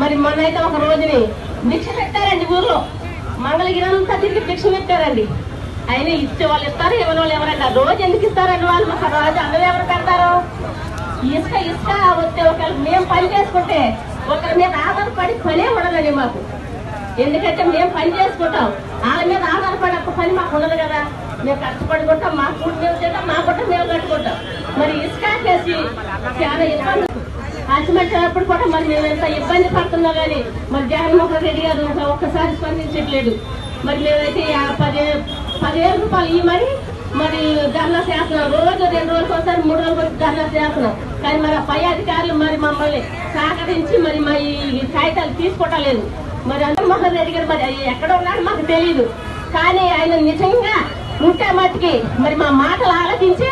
మరి మొన్నైతే ఒక రోజుని భిక్ష పెట్టారండి ఊర్లో. మంగళగిరంతా తిరిగి భిక్ష పెట్టారండి. అయినా ఇచ్చే వాళ్ళు ఇస్తారు ఇవ్వని వాళ్ళు ఎవరండి? ఆ రోజు ఎందుకు ఇస్తారండి వాళ్ళు? మాకు రోజు అందరూ ఎవరు పెడతారు? ఇసుక ఇసుక వస్తే ఒకవేళ మేము పని చేసుకుంటే ఒకరి మీద ఆధారపడి పనే ఉండదండి మాకు. ఎందుకంటే మేము పని చేసుకుంటాం. వాళ్ళ మీద ఆధారపడి ఒక్క పని మాకు ఉండదు కదా. మేము కష్టపడుకుంటాం మా ఫుడ్ మేము తింటాం మా పుట్ట మేము కట్టుకుంటాం. మరి ఇసుక చేసి చాలా ఇబ్బంది అచ్చిమచ్చినప్పుడు కూడా మరి మేము ఎంత ఇబ్బంది పడుతున్నా కానీ మరి జగన్మోహన్ రెడ్డి గారు ఒక్కసారి స్పందించట్లేదు. మరి మేమైతే పది పదివేల రూపాయలు ఈ మరి మరి ధర్నా చేస్తున్నాం. రోజు రెండు రోజులకు ఒకసారి మూడు రోజులకు ఒకసారి ధర్నా చేస్తున్నాం. కానీ మరి ఆ పై అధికారులు మరి మమ్మల్ని సహకరించి మరి మా ఈ కాగితాలు తీసుకోవటలేదు మరి జగన్మోహన్ రెడ్డి గారు మరి ఎక్కడ ఉన్నారో మాకు తెలియదు కానీ ఆయన నిజంగా ఉంటే మట్టుకి మరి మా మాటలు ఆలోచించి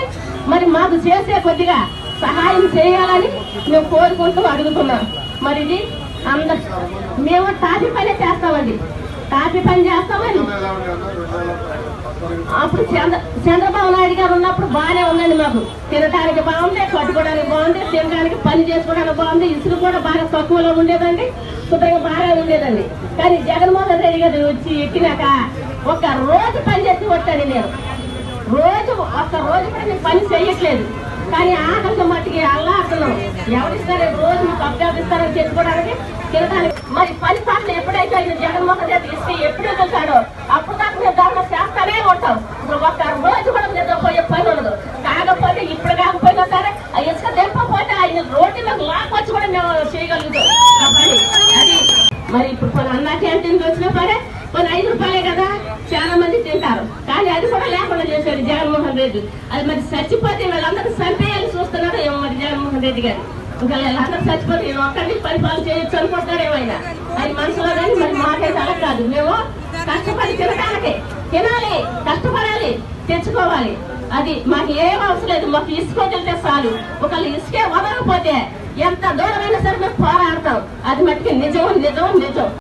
మరి మాకు చేసే కొద్దిగా సహాయం చేయాలని మేము కోరుకుంటూ అడుగుతున్నాం. మరి ఇది అందరు మేము టాపీ పనే చేస్తామండి. టాపీ పని చేస్తామని అప్పుడు చంద్ర చంద్రబాబు నాయుడు గారు ఉన్నప్పుడు బాగానే ఉందండి మాకు. తినడానికి బాగుంది కట్టుకోవడానికి బాగుంది తినడానికి పని చేసుకోవడానికి బాగుంది ఇసులు కూడా బాగా తక్కువలో ఉండేదండి శుభ్రంగా బాగా ఉండేదండి. కానీ జగన్మోహన్ రెడ్డి గారు వచ్చి ఎక్కినాక ఒక రోజు పని చేసి కొట్టాను నేను. రోజు ఒక్క రోజు కూడా నేను పని చేయట్లేదు. కానీ ఆకలితో మట్టికి అల్లాడుతున్నాం ఎవరిస్తారు? రోజు మీకు అభ్యర్థి ఇస్తారని చెప్పుకోవడానికి తినడానికి మరి పని పాటలు ఎప్పుడైతే ఆయన జగన్మోహన్ రెడ్డి ఇస్తే ఎప్పుడు వెళ్తాడో అప్పుడు దాకా మేము ధర్మం చేస్తానే ఉంటాం. ఇప్పుడు ఒక్క రోజు కూడా నిద్రపోయే పని ఉండదు. కాకపోతే ఇప్పుడు కాకపోయినా సరే ఆ ఇసుక తెప్పపోతే ఆయన రోడ్డు మీద లాక్కొచ్చి కూడా మేము చేయగలుగుతాం. అది మరి ఇప్పుడు కొన్ని అన్నా క్యాంటీన్ వచ్చినా సరే కొన్ని ఐదు రూపాయలే కదా చాలా మంది తింటారు. కానీ అది కూడా లేకుండా చేశారు జగన్మోహన్ రెడ్డి. అది మరి చచ్చిపోతే వీళ్ళందరూ చంపేయాలని చూస్తున్నారు ఏమో మరి జగన్మోహన్ రెడ్డి గారు? ఇంకా వీళ్ళందరూ చచ్చిపోతే ఈయన ఒక్కరిని పరిపాలన చేయొచ్చు అనుకుంటాడేమో ఆయన అది మనసులో కానీ మరి మాకైతే అలా కాదు. మేము కష్టపడి తినడానికి తినాలి కష్టపడాలి తెచ్చుకోవాలి. అది మాకు ఏం అవసరం లేదు. మాకు ఇసుక వదిలితే చాలు. ఒకళ్ళు ఇసుకే వదలకపోతే ఎంత దూరమైనా సరే మేము పోరాడతాం. అది మట్టుకి నిజం నిజం నిజం.